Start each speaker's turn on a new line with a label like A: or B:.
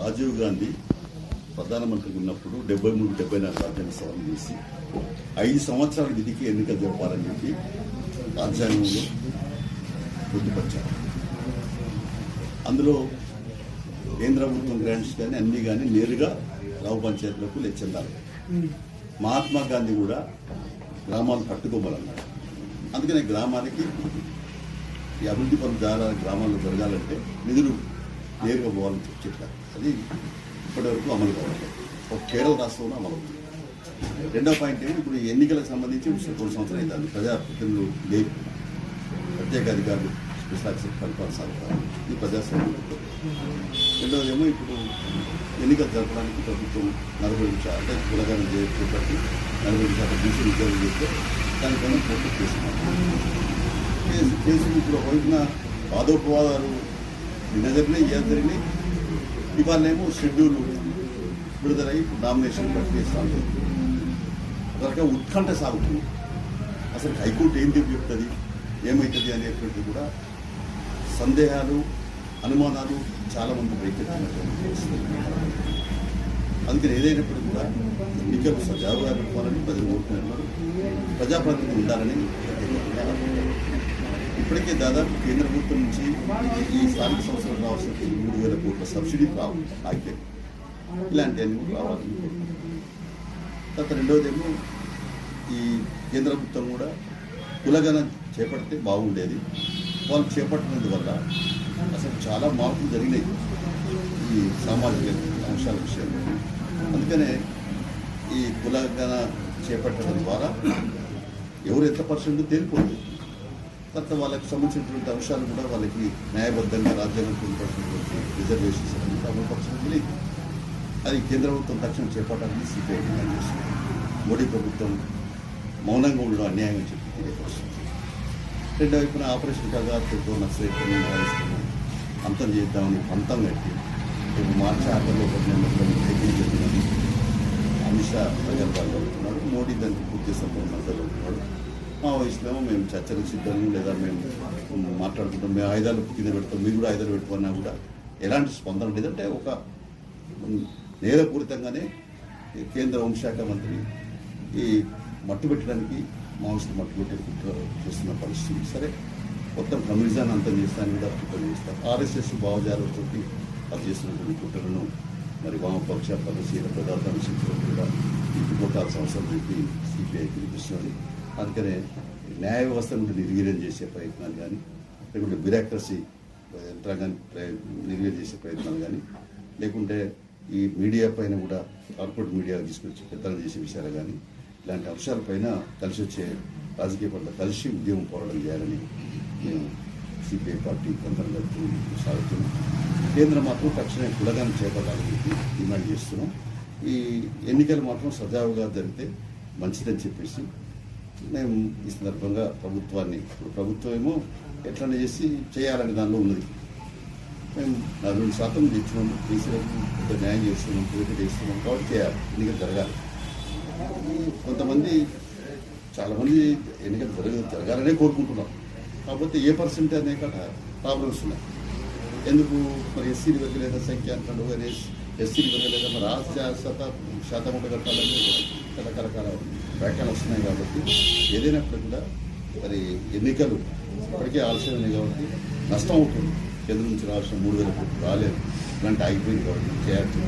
A: రాజీవ్ గాంధీ ప్రధానమంత్రి ఉన్నప్పుడు డెబ్బై మూడు డెబ్బై నాలుగు రాజ్యాంగ సవరణ చేసి ఐదు సంవత్సరాల విధికి ఎన్నికలు జరపాలని చెప్పి రాజ్యాంగంలో పొందుపరిచారు. అందులో కేంద్ర ప్రభుత్వం గ్రాంట్స్ కానీ అన్ని కానీ నేరుగా గ్రామ పంచాయతీలకు చెందాలి మహాత్మా గాంధీ కూడా గ్రామాలు పట్టుకోవాలన్నారు అందుకనే గ్రామానికి ఈ అభివృద్ధి పనులు జరగాలి గ్రామాల్లో జరగాలంటే నిధులు నేరుగా పోవాలని చెప్పారు అది ఇప్పటివరకు అమలు కావాలి ఒక కేరళ రాష్ట్రంలో అమలు అవుతుంది. రెండో పాయింట్ ఏమో ఇప్పుడు ఎన్నికలకు సంబంధించి రెండు సంవత్సరాలు అవుతుంది ప్రజాప్రతినిధులు లేవు ప్రత్యేక అధికారులు స్పెషల్ ఆఫీసర్ కల్పాలి సాగుతారు ఇది ప్రజాస్వామ్యం. రెండోది ఏమో ఇప్పుడు ఎన్నికలు జరపడానికి ప్రభుత్వం నలభై నిమిషాలు అంటే కులగానం చేపట్టి నలభై నిమిషాలు బీసీ ఉద్యోగం చేస్తే దానిపైన కోర్టు చేస్తున్నారు. కేసు ఇప్పుడు వైపున వాదోపవాదాలు నిన్న జరిగినాయి ఇవాళేమో షెడ్యూల్ విడుదలై నామినేషన్ ప్రక్రియ సాగుతుంది ఉత్కంఠ సాగుతుంది. అసలు హైకోర్టు ఏం తీర్పు చెప్తుంది ఏమవుతుంది అనేటువంటిది కూడా సందేహాలు అనుమానాలు చాలా మంది అందుకని ఏదైనప్పుడు కూడా ఎన్నికలు సజావుగా పెట్టుకోవాలని ప్రజలు కోరుకుంటున్నారు ప్రజాప్రతినిధి ఉండాలని ఇప్పటికే దాదాపు కేంద్ర ప్రభుత్వం నుంచి ఈ స్థానిక సంస్థలు రావాల్సిన మూడు వేల కోట్ల సబ్సిడీ రావు ఆగిపోయింది ఇలాంటివన్నీ కూడా రావాలని తర్వాత రెండవదేమో ఈ కేంద్ర ప్రభుత్వం కూడా కులగణన చేపడితే బాగుండేది. వాళ్ళు చేపట్టినందువల్ల అసలు చాలా మార్పులు జరిగినాయి ఈ సామాజిక అంశాల విషయంలో. అందుకనే ఈ కులగణ చేపట్టడం ద్వారా ఎవరు ఎంత పర్సెంట్ తేలిపోతుంది? తర్వాత వాళ్ళకి సంబంధించినటువంటి అంశాలు కూడా వాళ్ళకి న్యాయబద్ధంగా రాజ్యాంగం పొందినటువంటి రిజర్వేషన్స్ అనేది అమలుపరచడం లేదు అది కేంద్ర ప్రభుత్వం తక్షణం చేపట్టాలని సిపిఐ డిమాండ్ చేస్తుంది. మోడీ ప్రభుత్వం మౌనంగా ఉండడం అన్యాయం అని చెప్పి తెలియపరుస్తుంది రెండో వైపున ఆపరేషన్ కగాతో నక్సలైట్లను మావోయిస్టులను అంతం చేద్దామని పంతం కట్టి రేపు మార్చి ఆఖరిలో పద్దెనిమిది జరిగిందని అమిత్ షా ప్రగల్భాలు అవుతున్నారు మోడీ దానికి పూర్తి సంపూర్ణ మద్దతు మా వయసులో మేము చర్చలకు సిద్ధం లేదా మేము మాట్లాడుకుంటాం. మేము ఆయుధాలు కింద పెడతాం. మీరు కూడా ఆయుధాలు పెట్టుకున్నా కూడా ఎలాంటి స్పందన లేదంటే ఒక నేరపూరితంగానే కేంద్ర హోంశాఖ మంత్రి ఈ మట్టు పెట్టడానికి మావోయిస్టు మట్టు పెట్టి కుట్ర చేస్తున్న పరిస్థితి. సరే మొత్తం కమ్యూనిజాన్ని అంతం చేస్తాను కూడా కుట్ర చేస్తారు. ఆర్ఎస్ఎస్ భావజాలతో అది చేస్తున్నటువంటి కుట్రలను మరి వామపక్ష పదశీల పదార్థాలు శక్తులు కూడా కొట్టాల్సిన అవసరం చెప్పి సిపిఐ పిలిపిస్తున్నది అందుకనే న్యాయ వ్యవస్థ నుండి నిర్వీర్యం చేసే ప్రయత్నాలు కానీ లేకుంటే బ్యూరాక్రసీ యంత్రాంగాన్ని నిర్వీర్యం చేసే ప్రయత్నాలు కానీ లేకుంటే ఈ మీడియా పైన కూడా కార్పొరేట్ మీడియా తీసుకొచ్చి పెద్దలు చేసే విషయాలు కానీ ఇలాంటి అంశాలపైన కలిసి వచ్చే రాజకీయ పట్ల కలిసి ఉద్యమం పోరాటం చేయాలని నేను సిపిఐ పార్టీ కంపెనీలకు సాగుతున్నాం కేంద్రం మాత్రం తక్షణమే కులగాన్ని చేపట్టాలని చెప్పి డిమాండ్ చేస్తున్నాం. ఈ ఎన్నికలు మాత్రం సజావుగా జరిగితే మంచిదని చెప్పేసి మేము ఈ సందర్భంగా ప్రభుత్వాన్ని ఇప్పుడు ప్రభుత్వం ఏమో ఎట్లనే చేసి చేయాలనే దానిలో ఉన్నది. మేము నలభై శాతం తెచ్చున్నాము బీసీలకు కొంత న్యాయం చేస్తున్నాం పూర్తి చేస్తున్నాం కాబట్టి చేయాలి ఎన్నికలు జరగాలి. కొంతమంది చాలామంది ఎన్నికలు జరగ జరగాలనే కోరుకుంటున్నాం కాకపోతే ఏ పర్సెంట్ అనే కాడ ప్రాబ్లమ్స్ ఉన్నాయి. ఎందుకు మరి ఎస్సీలు లేదా సంఖ్య అంటాడు మరి ఎస్సీలు పెరగలేదా మరి ఆ శా- శాత శాతం ఒకటి కట్టాలని రకరకాల వ్యాఖ్యలు వస్తున్నాయి కాబట్టి ఏదైనప్పుడు కూడా మరి ఎన్నికలు ఇప్పటికే ఉన్నాయి కాబట్టి నష్టం అవుతుంది. కేంద్రం నుంచి రావాల్సిన మూడు వేల కోట్లు రాలేదు. ఇలాంటి ఆగిపోయింది కాబట్టి చేయాల్సి